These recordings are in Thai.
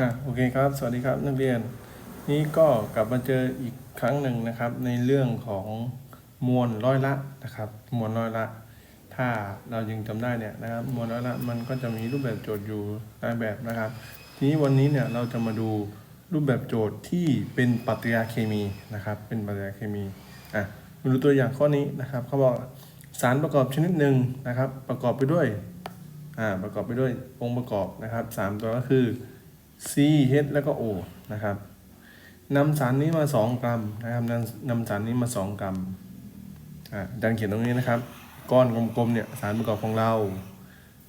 อะโอเคครับ สวัสดีครับนักเรียน นี่ก็กลับมาเจออีกครั้งหนึ่งนะครับ ในเรื่องของมวลร้อยละนะครับ มวลร้อยละ ถ้าเรายังจำได้เนี่ยนะครับ มวลร้อยละมันก็จะมีรูปแบบโจทย์อยู่หลายแบบนะครับ ทีนี้วันนี้เนี่ยเราจะมาดูรูปแบบโจทย์ที่เป็นปฏิกิริยาเคมีนะครับ เป็นปฏิกิริยาเคมีอะมาดูตัวอย่างข้อนี้นะครับเขาบอกสารประกอบชนิดหนึ่งนะครับ ประกอบไปด้วยอ่าประกอบไปด้วยองค์ประกอบนะครับสามตัวก็คือ C H แล้วก็ O นะครับนำสารนี้มา 2 กรัมนะครับนำนำสารนี้มา 2 กรัมอ่าดังเขียนตรงนี้นะครับ ก้อนกลมๆเนี่ยสารประกอบของเรา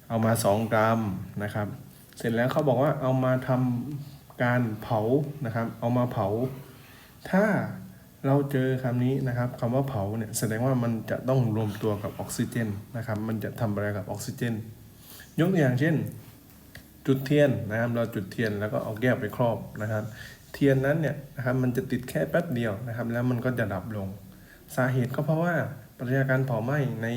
เอามา 2 กรัมนะครับ เสร็จแล้วเขาบอกว่าเอามาทำการเผานะครับ เอามาเผา ถ้าเราเจอคำนี้นะครับคำว่าเผาเนี่ยแสดงว่ามันจะต้องรวมตัวกับออกซิเจนนะครับ มันจะทำอะไรกับออกซิเจน ยกตัวอย่างเช่น จุดเทียนนะครับ เราจุดเทียนแล้วก็เอาแก้วไปครอบนะครับ เทียนนั้นเนี่ยนะครับมันจะติดแค่แป๊บเดียวนะครับ แล้วมันก็จะดับลง สาเหตุก็เพราะว่าปฏิกิริยาการเผาไหม้ใน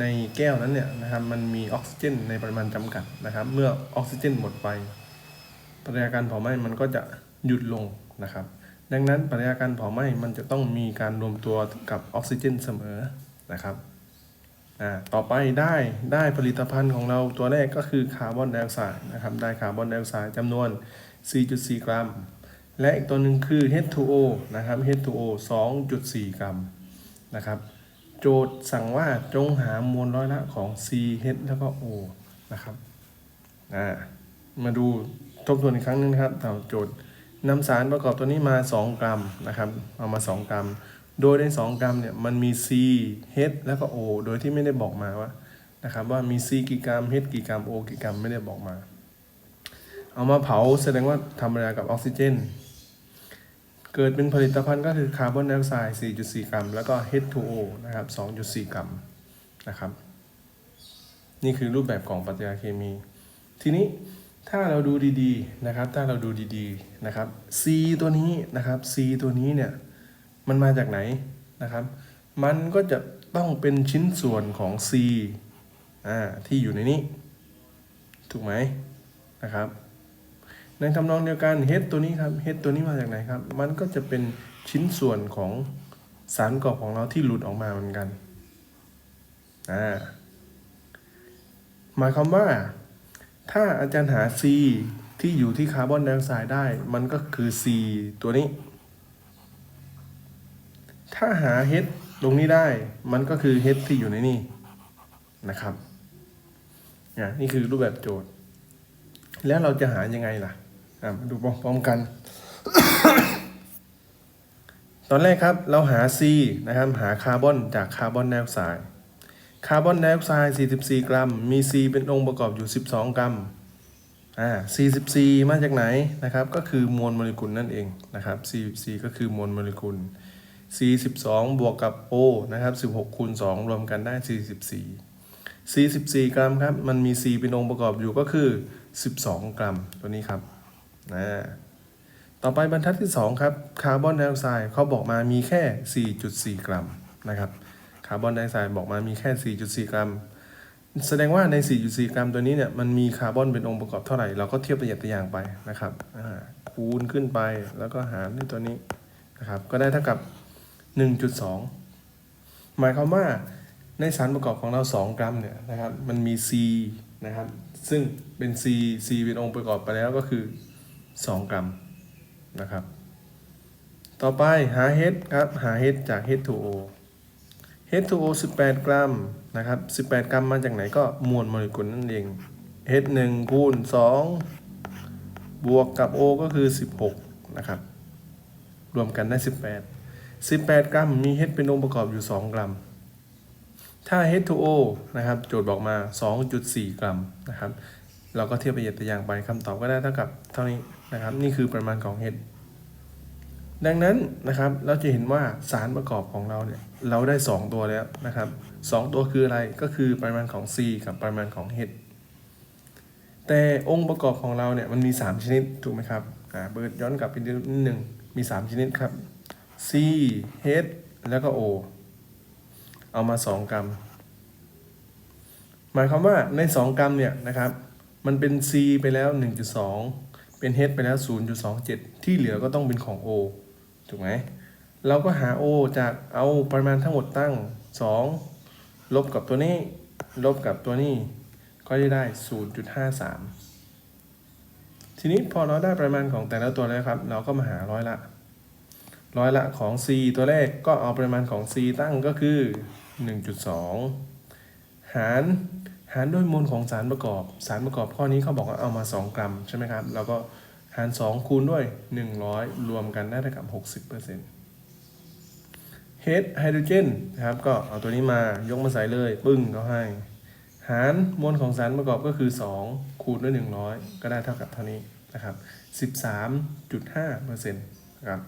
ในแก้วนั้นเนี่ยนะครับมันมีออกซิเจนในปริมาณจำกัดนะครับ เมื่อออกซิเจนหมดไปปฏิกิริยาการเผาไหม้มันก็จะหยุดลงนะครับ ดังนั้นปฏิกิริยาการเผาไหม้มันจะต้องมีการรวมตัวกับออกซิเจนเสมอนะครับ อ่าต่อไปได้ได้ผลิตภัณฑ์ของเราตัวแรกก็คือคาร์บอนไดออกไซด์นะครับได้คาร์บอนไดออกไซด์จำนวน 4.4 กรัม และอีกตัวหนึ่งคือ H2O นะครับ H2O 2.4 กรัมนะครับโจทย์สั่งว่าจงหามวลร้อยละของ CH แล้วก็ O นะครับอ่ามาดูทบทวนอีกครั้งหนึงนะครับตามโจทย์นำสารประกอบตัวนี้มา 2 กรัมนะครับเอามา 2 กรัม โดยใน 2 กรัมเนี่ยมันมี C H แล้วก็ O โดยที่ไม่ได้บอกมาว่านะครับว่ามี C กี่กรัม H กี่กรัม O กี่กรัมไม่ได้บอกมา เอามาเผาแสดงว่าทำอะไรกับออกซิเจน เกิดเป็นผลิตภัณฑ์ก็คือคาร์บอนไดออกไซด์ 4.4 กรัม แล้วก็ H2O นะครับ 2.4 กรัมนะครับ นี่คือรูปแบบของปฏิกิริยาเคมี ทีนี้ถ้าเราดูดีๆนะครับ ถ้าเราดูดีๆนะครับ C ตัวนี้นะครับ C ตัวนี้เนี่ย มันมาจากไหนนะครับ มันก็จะต้องเป็นชิ้นส่วนของ C อ่าที่อยู่ในนี้ ถูกไหมนะครับในทำนองเดียวกัน H ตัวนี้ครับ H ตัวนี้มาจากไหนครับ มันก็จะเป็นชิ้นส่วนของสารประกอบของเราที่หลุดออกมาเหมือนกันอ่าหมายความว่า ถ้าอาจารย์หา C ที่อยู่ที่คาร์บอนไดออกไซด์ได้ มันก็คือ C ตัวนี้ ถ้าหา h ตรงนี้ได้มันก็คือ h ที่อยู่ในนี่นะครับอะนี่คือรูปแบบโจทย์ แล้วเราจะหายังไงล่ะอะมาดูพร้อมกัน ตอนแรกครับเราหา C นะครับหาคาร์บอนจากคาร์บอนไดออกไซด์คาร์บอนไดออกไซด์44 กรัม มี C เป็นองค์ประกอบอยู่ 12 กรัมอ่า 44 มาจากไหนนะครับ ก็คือมวลโมเลกุลนั่นเองนะครับ 44 ก็คือมวลโมเลกุล C 12บวกกับ O นะครับ16คูณ2รวมกันได้ 44 C 14กรัมครับ มันมี C เป็นองค์ประกอบอยู่ก็คือ 12 กรัมตัวนี้ครับนะต่อไปบรรทัดที่ 2 ครับ คาร์บอนไดออกไซด์เขาบอกมามีแค่ 4.4 กรัมนะครับ คาร์บอนไดออกไซด์บอกมามีแค่ 4.4 กรัม แสดงว่าใน 4.4 กรัมตัวนี้เนี่ย มันมีคาร์บอนเป็นองค์ประกอบเท่าไหร่ เราก็เทียบตัวอย่างตัวอย่างไปนะครับอ่าคูณขึ้นไปแล้วก็หารด้วยตัวนี้นะครับ ก็ได้เท่ากับ 1.2 หมายความว่าในสารประกอบของเรา 2 กรัมเนี่ยนะครับมันมี C นะครับซึ่งเป็น C C เป็นองค์ประกอบไปแล้วก็คือ 2 กรัมนะครับ ต่อไปหา H ครับหา H จาก H2O H2O 18 กรัมนะครับ 18 กรัมมาจากไหนก็มวลโมเลกุลนั่นเอง H1 คูณ 2 บวกกับ O ก็คือ 16 นะครับ รวมกันได้ 18 18 กรัมมี H เป็นองค์ประกอบอยู่ 2 กรัม ถ้า H2O นะครับโจทย์บอกมา 2.4 กรัมนะครับ เราก็เทียบประหยัดตัวอย่างไปคำตอบก็ได้เท่ากับเท่านี้นะครับ นี่คือปริมาณของ H ดังนั้นนะครับเราจะเห็นว่าสารประกอบของเราเนี่ยเราได้ 2 ตัวแล้วนะครับ 2 ตัวคืออะไรก็คือปริมาณของ C กับปริมาณของ H แต่องค์ประกอบของเราเนี่ยมันมี 3 ชนิดถูกไหมครับอ่าเบิร์ดย้อนกลับไปนิดหนึ่งมี 3 ชนิดครับ C H แล้วก็ O เอามา 2 กรัม หมายความว่าใน 2 กรัมเนี่ยนะครับ มันเป็น C ไปแล้ว 1.2 เป็น H ไปแล้ว 0.27 ที่เหลือก็ต้องเป็นของ O ถูกไหม เราก็หา O จากเอาปริมาณทั้งหมดตั้ง 2 ลบกับตัวนี้ ลบกับตัวนี้ ก็จะได้ 0.53 ทีนี้พอเราได้ปริมาณของแต่ละตัวแล้วครับ เราก็มาหาร้อยละ ร้อยละของ C ตัวแรกก็เอาปริมาณของ C ตั้งก็คือ 1.2 หารหารด้วยมวลของสารประกอบ สารประกอบข้อนี้เขาบอกว่าเอามา 2 กรัมใช่ไหมครับเราก็หาร 2 คูณด้วย 100 รวมกันได้เท่ากับ 60% H ไฮโดรเจนนะครับ ก็เอาตัวนี้มายกมาใส่เลย ปึ้งก็ให้ หารมวลของสารประกอบก็คือ 2 คูณด้วย 100 ก็ได้เท่ากับเท่านี้นะครับ 13.5%นะครับ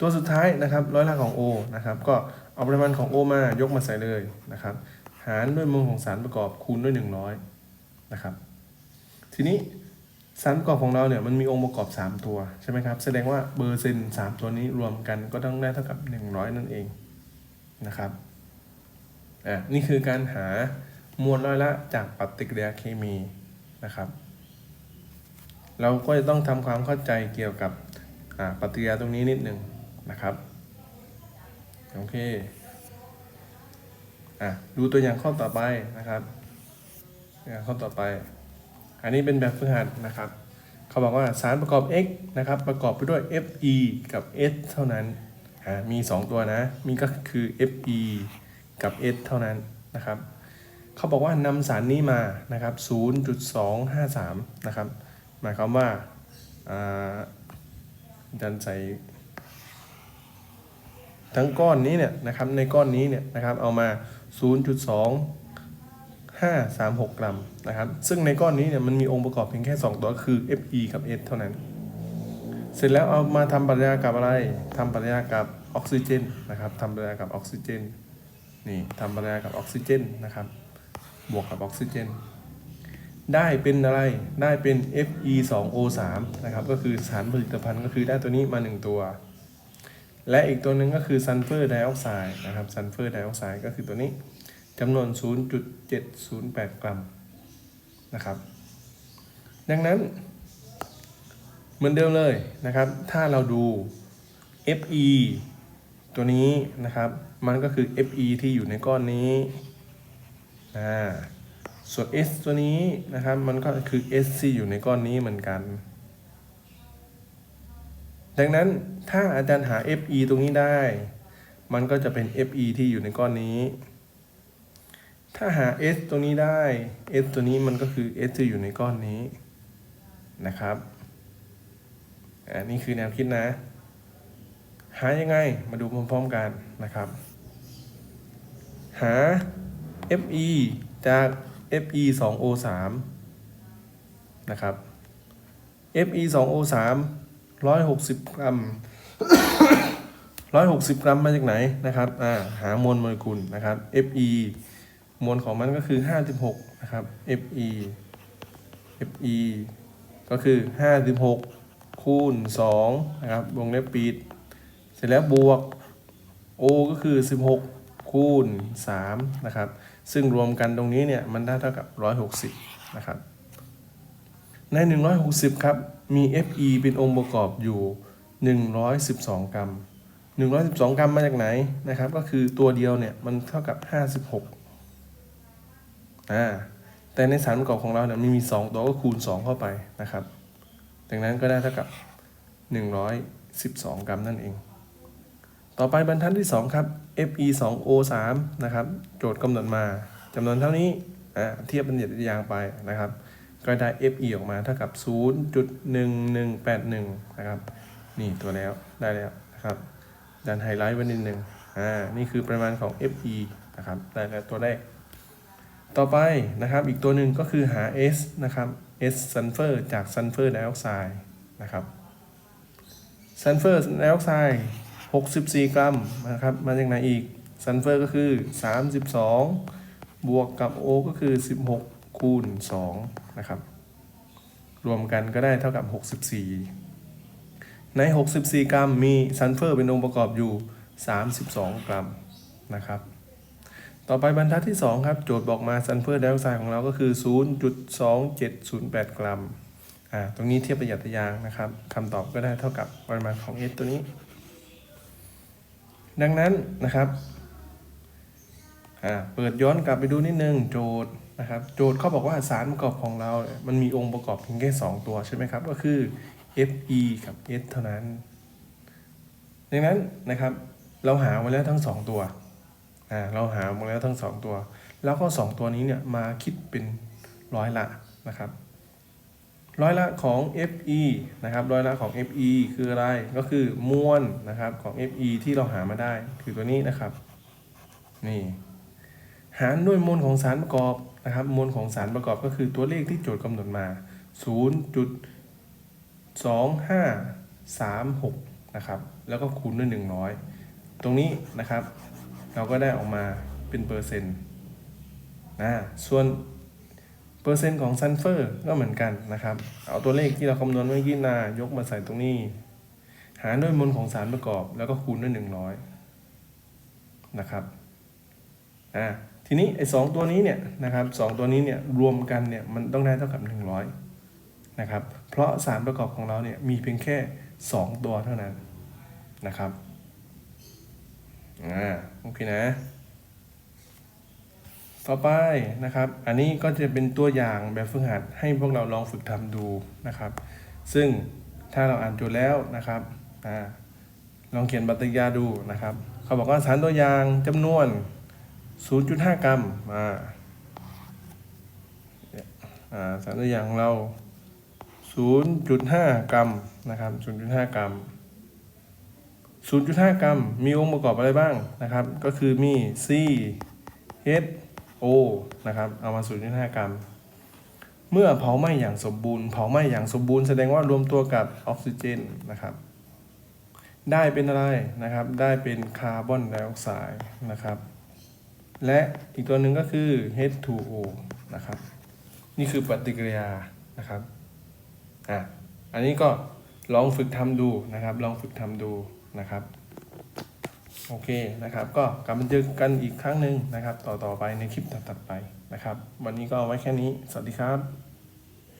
ตัวสุดท้ายนะครับร้อยละของ O นะครับก็เอาปริมาณของ O มายกมาใส่เลยนะครับ หารด้วยมวลของสารประกอบคูณด้วย 100นะครับทีนี้สารประกอบของเราเนี่ยมันมีองค์ประกอบ 3 ตัวใช่ไหมครับแสดงว่าเปอร์เซน3 ตัวนี้รวมกันก็ต้องได้เท่ากับ 100 นั่นเองนะครับอะนี่คือการหามวลร้อยละจากปฏิกิริยาเคมีนะครับ เราก็จะต้องทำความเข้าใจเกี่ยวกับ ปฏิกิริยาตรงนี้นิดหนึ่งนะครับ โอเคอะดูตัวอย่างข้อต่อไปนะครับอย่างข้อต่อไป อันนี้เป็นแบบฝึกหัดนะครับ เขาบอกว่าสารประกอบ x นะครับ ประกอบไปด้วย Fe กับ S เท่านั้นอ่ามี 2 ตัวนะ มีก็คือ Fe กับ S เท่านั้นนะครับ เขาบอกว่านำสารนี้มานะครับ 0.253 นะครับ หมายความว่าอ่า ดันใส่ทั้งก้อนนี้เนี่ยนะครับในก้อนนี้เนี่ยนะครับเอามา 0.2 536 กรัมนะครับซึ่งในก้อนนี้เนี่ยมันมีองค์ประกอบเพียงแค่ 2 ตัวคือ Fe กับ S เท่านั้น เสร็จแล้วเอามาทำปฏิกิริยากับอะไรทำปฏิกิริยากับออกซิเจนนะครับทำปฏิกิริยากับออกซิเจนนี่ทำปฏิกิริยากับออกซิเจนนะครับบวกกับออกซิเจน ได้เป็นอะไรได้เป็น Fe2O3 นะครับก็คือสารผลิตภัณฑ์ก็คือได้ตัวนี้มา 1 ตัว และอีกตัวหนึ่งก็คือซัลเฟอร์ไดออกไซด์นะครับซัลเฟอร์ไดออกไซด์ก็คือตัวนี้จำนวน 0.708 กรัมนะครับ ดังนั้น เหมือนเดิมเลยนะครับ ถ้าเราดู Fe ตัวนี้นะครับ มันก็คือ Fe ที่อยู่ในก้อนนี้อ่า ส่วน S ตัวนี้นะครับ มันก็คือ S ที่อยู่ในก้อนนี้เหมือนกัน ดังนั้นถ้าอาจารย์หา Fe ตรงนี้ได้ มันก็จะเป็น Fe ที่อยู่ในก้อนนี้ ถ้าหา S ตัวนี้ได้ S ตัวนี้มันก็คือ S ที่อยู่ในก้อนนี้นะครับ อันนี้คือแนวคิดนะ หายังไง มาดูพร้อมๆกันนะครับ หา Fe จาก Fe 2 O 3นะครับ Fe 2 O 3 160 กรัม 160 กรัมมาจากไหนนะครับอ่าหามวลโมเลกุลนะครับ Fe มวลของมันก็คือ 56 นะครับ Fe Fe ก็คือ 56 คูณ 2 นะครับ วงเล็บปิด เสร็จแล้วบวก O ก็คือ 16 คูณ 3 นะครับ ซึ่งรวมกันตรงนี้เนี่ยมันได้เท่ากับ 160 นะครับ ใน 160 ครับ มี Fe เป็นองค์ประกอบอยู่ 112 กรัม 112 กรัมมาจากไหนนะครับ ก็คือตัวเดียวเนี่ยมันเท่ากับ 56อ่าแต่ในสารประกอบของเราเนี่ยมันมี 2 ตัวก็คูณ 2 เข้าไปนะครับ ดังนั้นก็ได้เท่ากับ 112 กรัมนั่นเอง ต่อไปบรรทัดที่ 2 ครับ Fe 2 O 3นะครับ โจทย์กำหนดมาจำนวนเท่านี้เทียบเป็นหยัดยางไปนะครับ ก็ได้ Fe ออกมาเท่ากับ 0.1181 นะครับ นี่ตัวแล้วได้แล้วนะครับดันไฮไลท์ไว้นิดนึงอ่า นี่คือปริมาณของ Fe นะครับ ได้แล้วตัวแรก ต่อไปนะครับ อีกตัวหนึ่งก็คือหา S นะครับ S ซัลเฟอร์จากซัลเฟอร์ไดออกไซด์นะครับซัลเฟอร์ไดออกไซด์ 64 กรัมนะครับ มาจากไหนอีกซัลเฟอร์ก็คือ 32 บวกกับ O ก็คือ 16 คูณ 2 นะครับ รวมกันก็ได้เท่ากับ 64 ใน 64 กรัมมีซัลเฟอร์เป็นองค์ประกอบอยู่ 32 กรัมนะครับ ต่อไปบรรทัดที่ 2 ครับ โจทย์บอกมาซัลเฟอร์ไดออกไซด์ของเราก็คือ 0.2708 กรัมอ่าตรงนี้เทียบประหยัดยางนะครับคำตอบก็ได้เท่ากับปริมาณของ S ตัวนี้ ดังนั้นนะครับอ่าเปิดย้อนกลับไปดูนิดนึงโจทย์นะครับโจทย์เขาบอกว่าสารประกอบของเรา มันมีองค์ประกอบเพียงแค่สองตัวใช่ไหมครับ ก็คือ Fe กับ S เท่านั้น ดังนั้นนะครับเราหามาแล้วทั้งสองตัวอ่าเราหามาแล้วทั้งสองตัว แล้วก็สองตัวนี้เนี่ยมาคิดเป็นร้อยละนะครับ ร้อยละของ Fe นะครับร้อยละของ Fe คืออะไรก็คือมวลนะครับของ Fe ที่เราหามาได้ คือตัวนี้นะครับนี่หารด้วยมวลของสารประกอบนะครับมวลของสารประกอบก็คือตัวเลขที่โจทย์กำหนดมา 0.2536 นะครับแล้วก็คูณด้วย 100 ตรงนี้นะครับ เราก็ได้ออกมาเป็นเปอร์เซ็นต์นะส่วน เปอร์เซ็นต์ของซัลเฟอร์ก็เหมือนกันนะครับ เอาตัวเลขที่เราคำนวณเมื่อกี้นายกมาใส่ตรงนี้ หารด้วยมวลของสารประกอบ แล้วก็คูณด้วย 100 นะครับอ่าทีนี้ไอ้สองตัวนี้เนี่ยนะครับสองตัวนี้เนี่ยรวมกันเนี่ยมันต้องได้เท่ากับ 100 นะครับ เพราะสารประกอบของเราเนี่ยมีเพียงแค่ 2 ตัวเท่านั้นนะครับอ่าโอเคนะ ต่อไปนะครับ อันนี้ก็จะเป็นตัวอย่างแบบฝึกหัดให้พวกเราลองฝึกทำดูนะครับ ซึ่งถ้าเราอ่านจทย์แล้วนะครับอลองเขียนปฏิกิริยาดูนะครับ เขาบอกว่าสารตัวอย่างจำนวน 0.5 กรัมอ่าอ่าสารตัวอย่างของเรา 0.5 กรัมนะครับ 0.5 กรัม 0.5 กรัม มีองค์ประกอบอะไรบ้างนะครับ ก็คือมี C H O นะครับเอามา0.5 กรัม เมื่อเผาไหม้อย่างสมบูรณ์ เผาไหม้อย่างสมบูรณ์แสดงว่ารวมตัวกับออกซิเจนนะครับ ได้เป็นอะไรนะครับ ได้เป็นคาร์บอนไดออกไซด์นะครับ และอีกตัวหนึ่งก็คือ H2O นะครับ นี่คือปฏิกิริยานะครับอะอันนี้ก็ลองฝึกทำดูนะครับ ลองฝึกทำดูนะครับ โอเคนะครับ ก็กลับมาเจอกันอีกครั้งหนึ่งนะครับ ต่อต่อไปในคลิปถัดๆไปนะครับ วันนี้ก็ไว้แค่นี้ สวัสดีครับ